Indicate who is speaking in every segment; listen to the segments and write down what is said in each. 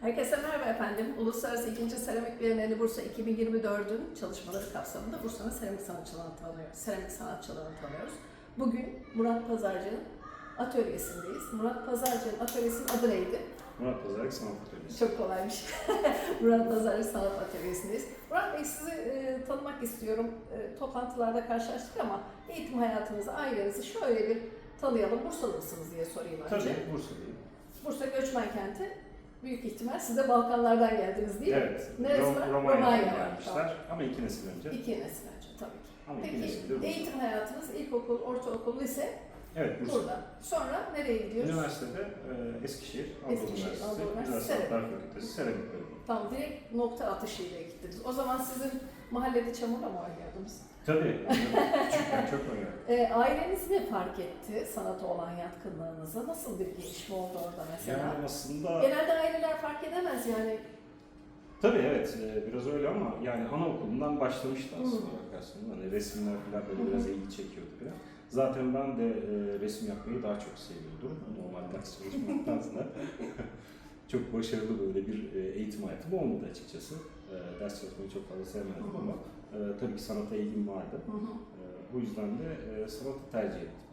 Speaker 1: Herkese merhaba efendim. Uluslararası 2. Seramik Bienali Bursa 2024'ün çalışmaları kapsamında Bursa'nın seramik sanatçılarını tanıyoruz. Seramik sanatçılarını tanıyoruz. Bugün Murat Pazarcı'nın atölyesindeyiz. Murat Pazarcı'nın atölyesinin adı neydi?
Speaker 2: Murat Pazarlık Sanat Atölyesi.
Speaker 1: Çok kolaymış. Murat Pazarcı Sanat Atölyesi'ndeyiz. Murat Bey sizi e, tanımak istiyorum. E, toplantılarda karşılaştık ama eğitim hayatınızı, ailenizi şöyle bir tanıyalım. Bursalı mısınız diye sorayım önce.
Speaker 2: Tabii Bursa'dayım.
Speaker 1: Bursa göçmen kenti. Büyük ihtimal siz de Balkanlardan geldiniz değil mi?
Speaker 2: Evet.
Speaker 1: Neresi var?
Speaker 2: Romanya'dan
Speaker 1: Romanya var,
Speaker 2: gelmişler ama iki nesil önce.
Speaker 1: İki nesil önce tabii ki.
Speaker 2: Ama
Speaker 1: Peki eğitim hayatınız ilkokul, ortaokul, lise
Speaker 2: Evet Bursa.
Speaker 1: burada. Sonra nereye gidiyoruz?
Speaker 2: Üniversitede e, Eskişehir Anadolu Üniversitesi,
Speaker 1: Anadolu Üniversitesi,
Speaker 2: Sanatlar Fakültesi, Seramik Bölümü.
Speaker 1: Tamam direkt nokta atışıyla gittiniz. O zaman sizin mahallede çamurla mı oynuyordunuz?
Speaker 2: Tabii. Küçükken çok oynadım.
Speaker 1: E, aileniz ne fark etti sanata olan yatkınlığınızı? Nasıl bir gelişme oldu orada mesela?
Speaker 2: Yani aslında
Speaker 1: Genelde fark edemez yani.
Speaker 2: tabii evet e, biraz öyle ama yani anaokulundan başlamıştı aslında
Speaker 1: Hı.
Speaker 2: bakarsanız. Hani resimler falan böyle biraz ilgi çekiyordu falan. Zaten ben de e, resim yapmayı daha çok seviyordum. Normal ders çalışmaktansa. çok başarılı böyle bir e, eğitim hayatım olmadı açıkçası. E, ders çalışmayı çok fazla
Speaker 1: hı.
Speaker 2: ama e, tabii ki sanata ilgim vardı.
Speaker 1: Hı hı.
Speaker 2: E, bu yüzden de e, sanatı tercih ettim.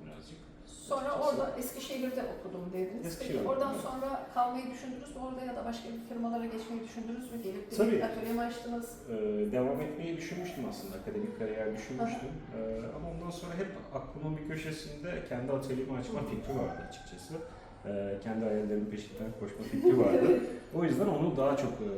Speaker 1: Sonra orada Eskişehir'de okudum dediniz.
Speaker 2: Eskişehir
Speaker 1: Peki oradan
Speaker 2: okudum,
Speaker 1: sonra kalmayı düşündünüz mü orada ya da başka bir firmalara geçmeyi düşündünüz mü? Gelip bir
Speaker 2: Tabii.
Speaker 1: atölye mi açtınız?
Speaker 2: Ee, devam etmeyi düşünmüştüm aslında, akademik kariyer düşünmüştüm. Ee, ama ondan sonra hep aklımın bir köşesinde kendi atölyemi açma fikri vardı açıkçası. Ee, kendi hayallerimin peşinden koşma fikri vardı. o yüzden onu daha çok e,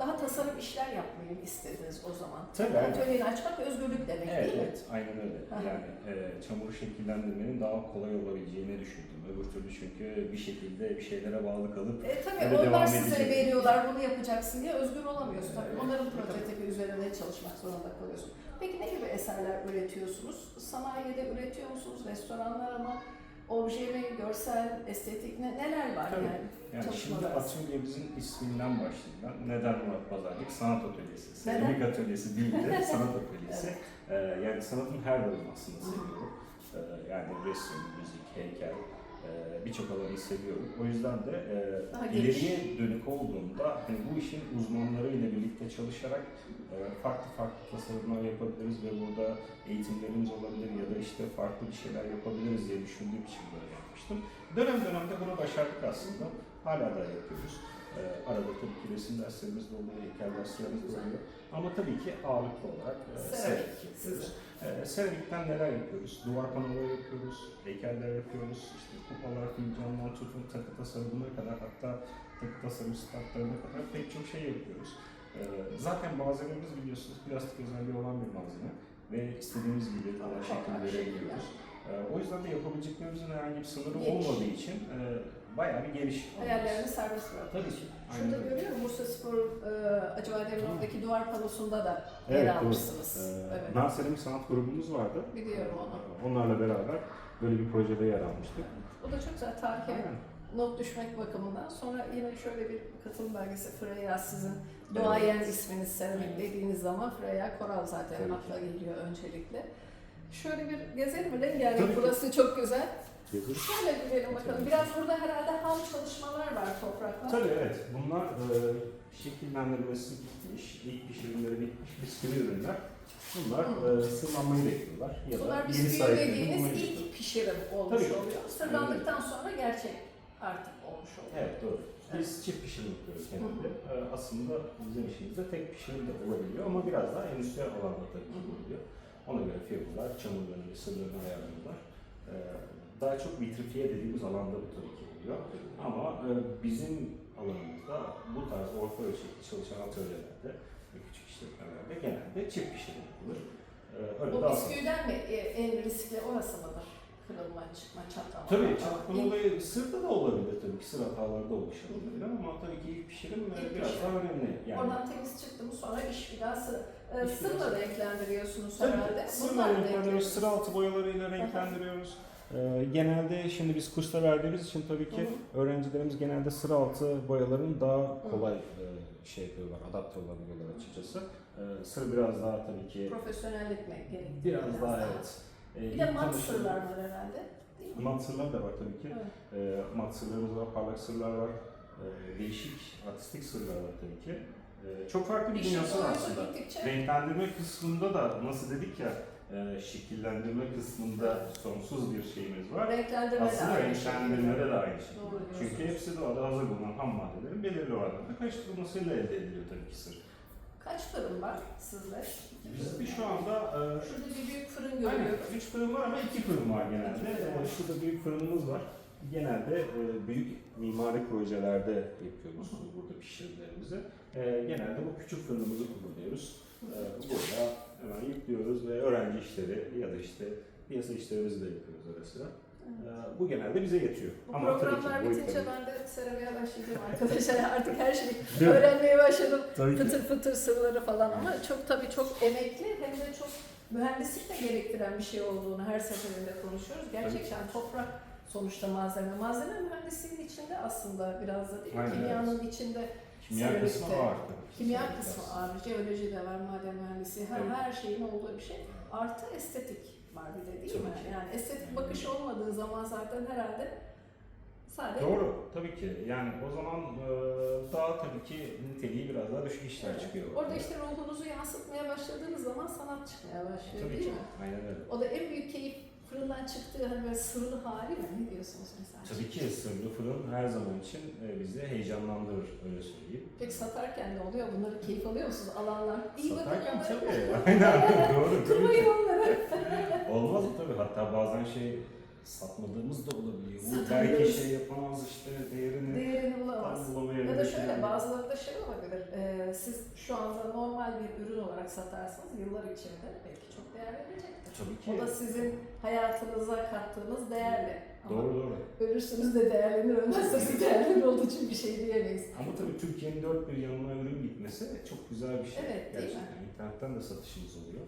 Speaker 1: Daha tasarım işler yapmayı istediniz o zaman.
Speaker 2: Tabii,
Speaker 1: Yani
Speaker 2: aynen.
Speaker 1: Atölyeni açmak özgürlük demek
Speaker 2: evet,
Speaker 1: değil mi?
Speaker 2: evet, aynen öyle. Yani e, çamuru şekillendirmenin daha kolay olabileceğini düşündüm. Öbür türlü çünkü bir şekilde bir şeylere bağlı kalıp
Speaker 1: E, tabii
Speaker 2: Öyle
Speaker 1: onlar
Speaker 2: devam
Speaker 1: size
Speaker 2: edecek.
Speaker 1: veriyorlar bunu yapacaksın diye özgür olamıyorsun tabii.
Speaker 2: Evet.
Speaker 1: Onların prototipi üzerinde çalışmak zorunda kalıyorsun. Peki ne gibi eserler üretiyorsunuz? Sanayide üretiyor musunuz? Restoranlar mı? Obje? Görsel, estetik ne, neler var
Speaker 2: Tabii.
Speaker 1: yani?
Speaker 2: Yani şimdi
Speaker 1: Çalışmalar.
Speaker 2: atölyemizin isminden başlayayım ben. Neden Murat Pazarlık? Sanat atölyesi. Seramik atölyesi değil de sanat atölyesi. Ee, yani sanatın her dalını aslında seviyorum. Ee, yani resim, müzik, heykel, e, birçok alanı seviyorum. O yüzden de e,
Speaker 1: Daha
Speaker 2: ileriye dönük olduğumda hani bu işin uzmanlarıyla birlikte çalışarak e, farklı farklı tasarımlar yapabiliriz ve burada eğitimlerimiz olabilir ya da işte farklı bir şeyler yapabiliriz diye düşündüğüm için böyle yapmıştım. Dönem dönemde bunu başardık aslında. Hala da yapıyoruz. Ee, arada tabii ki resim derslerimiz de oluyor, heykel derslerimiz de oluyor. Ama tabii ki ağırlıklı olarak e,
Speaker 1: seramik
Speaker 2: yapıyoruz. Ee, seramikten neler yapıyoruz? Duvar panoları yapıyoruz, heykeller yapıyoruz, işte kupalar, fincanlar, tutun, takı tasarımına kadar hatta takı tasarım standlarına kadar pek çok şey yapıyoruz. Ee, zaten malzememiz biliyorsunuz plastik özelliği olan bir malzeme ve istediğimiz gibi olan şekil verebiliyoruz. O yüzden de yapabileceklerimizin herhangi bir sınırı olmadığı için e, bayağı bir geniş.
Speaker 1: Hayallerini serbest bırakmak
Speaker 2: Tabii ki. Aynen
Speaker 1: Şurada
Speaker 2: öyle.
Speaker 1: görüyorum Bursa Spor e, Acıbadem'in oradaki duvar panosunda da yer
Speaker 2: Evet, doğru.
Speaker 1: almışsınız.
Speaker 2: Ee,
Speaker 1: Evet.
Speaker 2: Nar Seramik Sanat grubumuz vardı.
Speaker 1: Biliyorum onu.
Speaker 2: Ee, Onlarla beraber böyle bir projede yer almıştık.
Speaker 1: O da çok güzel tarihe
Speaker 2: Aynen.
Speaker 1: not düşmek bakımından. Sonra yine şöyle bir katılım belgesi Freya sizin doğayen
Speaker 2: Evet.
Speaker 1: isminiz seramik dediğiniz zaman Freya Koral zaten
Speaker 2: ki.
Speaker 1: akla geliyor öncelikle. Şöyle bir gezelim mi? Rengarenk burası çok güzel.
Speaker 2: Yazır.
Speaker 1: Şöyle gidelim bakalım. Biraz burada herhalde ham çalışmalar var toprakla.
Speaker 2: Tabii evet. Bunlar e, şekillendirmesi bitmiş, ilk pişirimleri bitmiş bisküvi ürünler. Bunlar e, sırlanmayı bekliyorlar. Ya da
Speaker 1: Bunlar
Speaker 2: yeni
Speaker 1: bisküvi
Speaker 2: bulmayı
Speaker 1: ilk
Speaker 2: bekliyorlar.
Speaker 1: pişirim olmuş
Speaker 2: Tabii.
Speaker 1: oluyor. Sırlandıktan sonra gerçek artık olmuş oluyor.
Speaker 2: Evet doğru. Biz çift pişirim yapıyoruz genelde. E, aslında bizim işimizde tek pişirim de olabiliyor ama biraz daha endüstriyel alanda tabii ki oluyor. Ona göre firmalar çamurlarını ve sırlarını ayarlıyorlar. E, daha çok vitrifiye dediğimiz alanda bu tabii ki oluyor. Ama e, bizim alanımızda bu tarz orta ölçekli çalışan atölyelerde ve küçük işletmelerde genelde çift pişirim yapılır. E, öyle
Speaker 1: O bisküviden mi e, en riskli orası mıdır? Kırılma, çıkma, çatlama.
Speaker 2: Tabii
Speaker 1: İlk-
Speaker 2: olayı sırda da olabilir tabii ki sır hataları da oluşabilir ama tabii ki ilk pişirim e,
Speaker 1: İlk
Speaker 2: biraz
Speaker 1: pişirim.
Speaker 2: daha önemli. Yani
Speaker 1: Oradan temiz çıktı mı sonra iş bir daha. E, sırla renklendiriyorsunuz
Speaker 2: Tabii
Speaker 1: herhalde.
Speaker 2: Sırla renklendiriyoruz. sıra altı boyalarıyla renklendiriyoruz. Ee, genelde şimdi biz kurslar verdiğimiz için tabii ki öğrencilerimiz genelde sıra altı boyaların daha kolay e, şey yapıyorlar, adapte olabiliyorlar açıkçası. Ee, sır biraz daha tabii ki
Speaker 1: Profesyonellik mi gerekiyor?
Speaker 2: biraz daha evet. Ee,
Speaker 1: Bir
Speaker 2: ilk
Speaker 1: de mat
Speaker 2: tanışım-
Speaker 1: sırlar var herhalde. Değil mi?
Speaker 2: Mat sırlar da var tabii ki.
Speaker 1: Evet.
Speaker 2: Ee, mat sırlarımız var, parlak sırlar var. Ee, değişik artistik sırlar var tabii ki. Ee, çok farklı bir
Speaker 1: İşin
Speaker 2: dünyası var
Speaker 1: boyutu
Speaker 2: aslında.
Speaker 1: gittikçe
Speaker 2: Renklendirme kısmında da nasıl dedik ya e, şekillendirme kısmında sonsuz bir şeyimiz var.
Speaker 1: renklendirme de
Speaker 2: Aslında
Speaker 1: aynı şekilde.
Speaker 2: renklendirmede de aynı.
Speaker 1: Doğru
Speaker 2: Çünkü hepsi doğada hazır bulunan ham maddelerin belirli oranda karıştırılmasıyla elde ediliyor tabii ki sır.
Speaker 1: Kaç fırın var sizde?
Speaker 2: Bizde şu anda e,
Speaker 1: Şurada bir büyük fırın görüyorum.
Speaker 2: Üç fırın var ama iki fırın var genelde. Ee, Şurada büyük fırınımız var. Genelde e, büyük mimari projelerde yapıyoruz burada pişirilerimizi. E, genelde bu küçük fırınımızı kullanıyoruz. E, burada hemen yüklüyoruz ve öğrenci işleri ya da işte piyasa işlerimizi de yapıyoruz ara sıra. E, bu genelde bize yetiyor.
Speaker 1: Bu
Speaker 2: tabii ki
Speaker 1: programlar bitince ben de seramiğe başlayacağım arkadaşlar. Artık her şeyi öğrenmeye başladım.
Speaker 2: Tabii ki.
Speaker 1: Fıtır fıtır sırları falan ama çok tabii çok emekli hem de çok mühendislik de gerektiren bir şey olduğunu her seferinde konuşuyoruz. Gerçekten toprak sonuçta malzeme. Malzeme mühendisliğin içinde aslında biraz da değil?
Speaker 2: Aynen,
Speaker 1: Kimyanın içinde
Speaker 2: Kimya kısmı var tabii ki.
Speaker 1: kimya
Speaker 2: Seramik
Speaker 1: kısmı
Speaker 2: aslında.
Speaker 1: ağır, jeoloji de var, maden mühendisliği, her,
Speaker 2: Evet.
Speaker 1: her şeyin olduğu bir şey. Artı estetik var bir de değil mi?
Speaker 2: Tabii ki.
Speaker 1: Yani estetik bakış olmadığı zaman zaten herhalde sadece
Speaker 2: Doğru, tabii ki. Yani o zaman e, daha tabii ki niteliği biraz daha düşük işler
Speaker 1: Evet.
Speaker 2: çıkıyor.
Speaker 1: Orada işte ruhunuzu yansıtmaya başladığınız zaman sanat çıkmaya başlıyor
Speaker 2: Tabii
Speaker 1: değil
Speaker 2: ki.
Speaker 1: mi?
Speaker 2: Aynen öyle.
Speaker 1: O da en büyük keyif fırından çıktığı hani böyle sırlı hali mi? Ne diyorsunuz mesela?
Speaker 2: Tabii ki sırlı fırın her zaman için e, bizi heyecanlandırır öyle söyleyeyim.
Speaker 1: Peki satarken ne oluyor? Bunları keyif alıyor musunuz? Alanlar. İyi
Speaker 2: Satarken tabii. Aynen doğru.
Speaker 1: Kırmayın onları.
Speaker 2: Olmaz tabii. Hatta bazen şey satmadığımız da olabiliyor. Bu belki
Speaker 1: Satamıyoruz.
Speaker 2: şey yapamaz işte değerini
Speaker 1: Değerini bulamaz.
Speaker 2: tam bulamayabilir.
Speaker 1: Ya da şöyle bazıları da şey olabilir. Ee, siz şu anda normal bir ürün olarak satarsanız yıllar içinde belki çok değer verecektir.
Speaker 2: Tabii ki.
Speaker 1: O da sizin hayatınıza kattığınız değerli. Ama
Speaker 2: Doğru doğru.
Speaker 1: Ölürsünüz de değerlenir, ölmezseniz değerlenir olduğu için bir şey diyemeyiz.
Speaker 2: Ama tabii Türkiye'nin dört bir yanına ürün gitmesi çok güzel bir şey.
Speaker 1: Evet, değil mi?
Speaker 2: Gerçekten internetten de satışımız oluyor.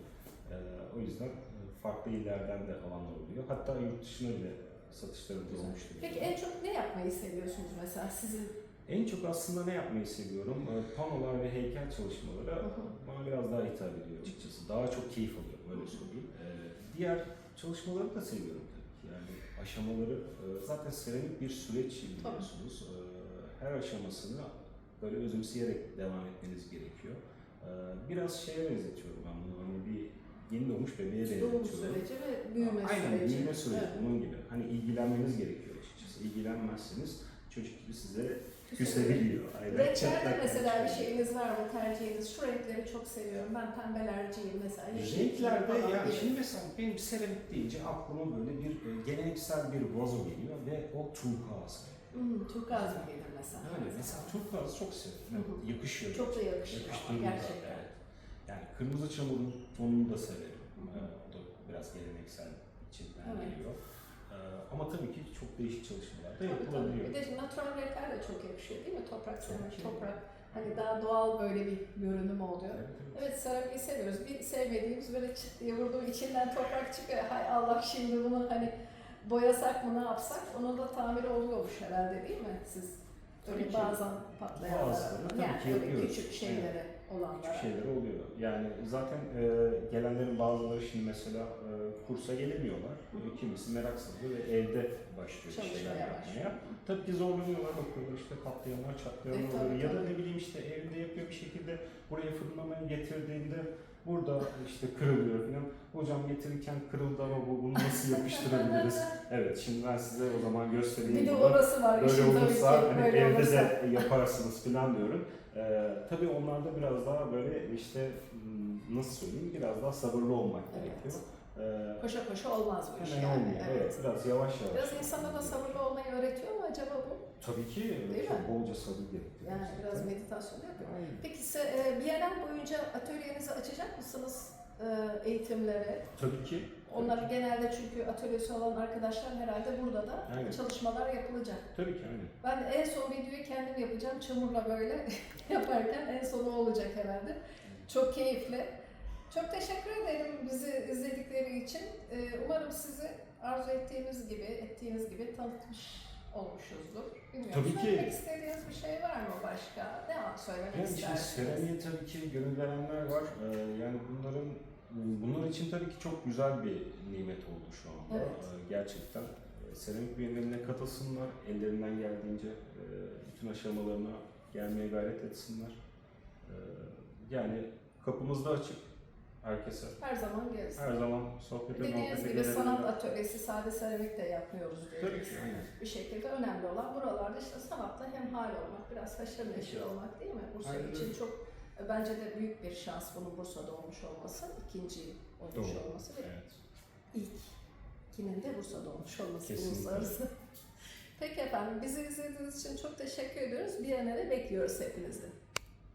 Speaker 2: Ee, o yüzden farklı illerden de alanlar oluyor. Hatta yurt dışına bile satışlarımız olmuştur.
Speaker 1: Peki en çok ne yapmayı seviyorsunuz mesela sizin?
Speaker 2: En çok aslında ne yapmayı seviyorum? Ee, Panolar ve heykel çalışmaları
Speaker 1: Hı hı.
Speaker 2: bana biraz daha hitap ediyor açıkçası. Daha çok keyif alıyorum öyle söyleyeyim. Ee, diğer çalışmaları da seviyorum tabii ki. Yani aşamaları e, zaten seramik bir süreç biliyorsunuz. Ee, Her aşamasını böyle özümseyerek devam etmeniz gerekiyor. Ee, Biraz şeye benzetiyorum ben bunu. Hani bir yeni doğmuş bebeğe
Speaker 1: Doğum
Speaker 2: benzetiyorum.
Speaker 1: süreci ve büyüme
Speaker 2: Aynen,
Speaker 1: süreci.
Speaker 2: büyüme süreci
Speaker 1: Evet.
Speaker 2: bunun gibi. Hani ilgilenmeniz gerekiyor açıkçası. İlgilenmezseniz çocuk gibi size küsebiliyor. Aynen.
Speaker 1: Renklerde
Speaker 2: Çatlak
Speaker 1: mesela bir
Speaker 2: şey.
Speaker 1: şeyiniz var mı tercihiniz? Şu renkleri çok seviyorum. Ben pembelerciyim mesela. yeşil
Speaker 2: Renklerde
Speaker 1: falan
Speaker 2: yani
Speaker 1: gibi.
Speaker 2: şimdi mesela benim seramik deyince aklıma böyle bir e, geleneksel bir vazo geliyor ve o turkuaz.
Speaker 1: Hmm, çok az mı gelir mesela?
Speaker 2: Öyle mesela turkuaz çok severim.
Speaker 1: Hı hı.
Speaker 2: Yakışıyor.
Speaker 1: Çok da yakışıyor
Speaker 2: Yakıştırıyor
Speaker 1: gerçekten.
Speaker 2: evet. Yani kırmızı çamurun tonunu da severim.
Speaker 1: Hı hı.
Speaker 2: O da biraz geleneksel içinden
Speaker 1: Evet.
Speaker 2: geliyor. Ee, ama tabii ki çok değişik çalışmalar da yapılabiliyor.
Speaker 1: Bir de natural renkler de çok yakışıyor değil mi? Toprak seramik, toprak. Hani daha doğal böyle bir görünüm oluyor.
Speaker 2: Evet, evet.
Speaker 1: Evet seramiği seviyoruz. Bir sevmediğimiz böyle çıt diye vurduğu içinden toprak çıkıyor. Hay Allah şimdi bunu hani boyasak mı ne yapsak? Onun da tamiri oluyormuş herhalde değil mi siz? Öyle
Speaker 2: Tabii
Speaker 1: bazen patlayanlara.
Speaker 2: Bazılarını tabii
Speaker 1: yani
Speaker 2: ki yapıyoruz.
Speaker 1: küçük şeylere olanlara.
Speaker 2: Küçük şeyler oluyor. Yani zaten e, gelenlerin bazıları şimdi mesela e, kursa gelemiyorlar. E, kimisi merak salıyor ve evde başlıyor bir şeyler
Speaker 1: Çalışmaya
Speaker 2: yapmaya.
Speaker 1: başlıyor.
Speaker 2: Tabii ki zorlanıyorlar, bakıyorlar işte katlayanlar, çatlayanlar
Speaker 1: E, tabii,
Speaker 2: oluyor. Ya da ne bileyim işte evde yapıyor bir şekilde buraya fırınlamaya getirdiğinde burada işte kırılıyor falan. Hocam getirirken kırıldı ama bu, bunu nasıl yapıştırabiliriz? evet şimdi ben size o zaman göstereyim.
Speaker 1: Bir de
Speaker 2: bunu.
Speaker 1: orası var
Speaker 2: Böyle
Speaker 1: işin tabii ki.
Speaker 2: olursa hani
Speaker 1: Böyle
Speaker 2: evde
Speaker 1: olursa.
Speaker 2: de yaparsınız falan diyorum. Ee, tabii onlarda biraz daha böyle işte hmm, nasıl söyleyeyim biraz daha sabırlı olmak
Speaker 1: Evet.
Speaker 2: gerekiyor. Ee,
Speaker 1: Koşa koşa olmaz bu iş yani.
Speaker 2: olmuyor. Evet. biraz yavaş yavaş.
Speaker 1: Biraz insana da sabırlı olmayı öğretiyor mu acaba bu?
Speaker 2: Tabii ki
Speaker 1: Değil
Speaker 2: çok
Speaker 1: mi?
Speaker 2: bolca sabır gerekiyor.
Speaker 1: Yani
Speaker 2: zaten.
Speaker 1: biraz meditasyon yapıyor.
Speaker 2: Aynen.
Speaker 1: Peki e, Bienal boyunca atölyenizi açacak mısınız e, eğitimlere?
Speaker 2: Tabii ki.
Speaker 1: Onlar genelde çünkü atölyesi olan arkadaşlar herhalde burada da
Speaker 2: Aynen.
Speaker 1: çalışmalar yapılacak.
Speaker 2: Tabii ki aynen.
Speaker 1: Ben en son videoyu kendim yapacağım. Çamurla böyle yaparken en sonu olacak herhalde. Çok keyifli. Çok teşekkür ederim bizi izledikleri için. Ee, Umarım sizi arzu ettiğimiz gibi, ettiğiniz gibi tanıtmış olmuşuzdur. Bilmiyorum.
Speaker 2: Tabii ki.
Speaker 1: Söylemek istediğiniz bir şey var mı başka? Ne söylemek
Speaker 2: Yani işte
Speaker 1: istersiniz?
Speaker 2: seramiğe tabii ki gönül verenler var. Ee, yani bunların bunlar için tabii ki çok güzel bir nimet oldu şu anda.
Speaker 1: Evet.
Speaker 2: Ee, gerçekten. Ee, e, seramik biennaline katılsınlar. Ellerinden geldiğince e, bütün aşamalarına gelmeye gayret etsinler. E, yani kapımız da açık herkese.
Speaker 1: Her zaman gelsin.
Speaker 2: Her zaman sohbete,
Speaker 1: Dediğiniz gibi sanat atölyesi, sade seramik de yapmıyoruz
Speaker 2: Tabii
Speaker 1: diyoruz.
Speaker 2: ki, aynen.
Speaker 1: Bir şekilde önemli olan buralarda işte sanatla hemhal olmak, biraz haşır neşir olmak değil mi? Bursa
Speaker 2: Aynen
Speaker 1: için çok bence de büyük bir şans bunun Bursa'da olmuş olması, ikinci olmuş
Speaker 2: Doğru.
Speaker 1: olması ve
Speaker 2: Evet.
Speaker 1: ilk kimin de Bursa'da olmuş olması
Speaker 2: Kesinlikle.
Speaker 1: uluslararası. Peki efendim bizi izlediğiniz için çok teşekkür ediyoruz. Bir Biennale bekliyoruz hepinizi.